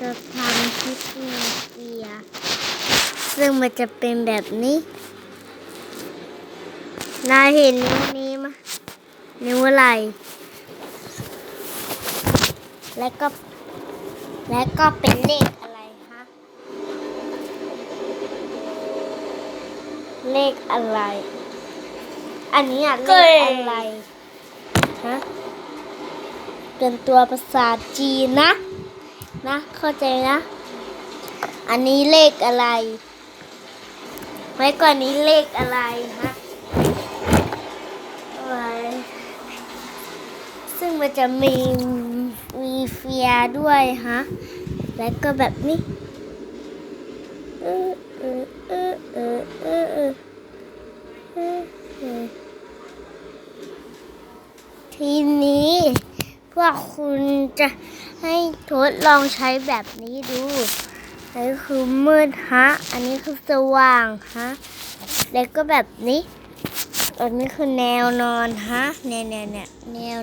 จะทำคิดนิวเฟียร์ซึ่งมันจะเป็นแบบนี้นายเห็นนิ้วนี้ไหมนิ้วอะไร และก็ และก็เป็นเลขอะไรฮะ เลขอะไร อันนี้อะเลขอะไร ฮะ เป็นตัวภาษาจีนนะ นะ เข้าใจนะ อันนี้เลขอะไร ไว้ก่อนนี้เลขอะไรฮะซึ่งมันจะมีมีเฟียด้วยฮะ แล้วก็แบบนี้ทีนี้ ว่าคุณจะให้ทดลองใช้แบบนี้ดูอันนี้คือมืดฮะ อันนี้คือสว่างฮะ แล้วก็แบบนี้ อันนี้คือแนวนอนฮะ เนี่ยเนี่ยเนี่ยแนว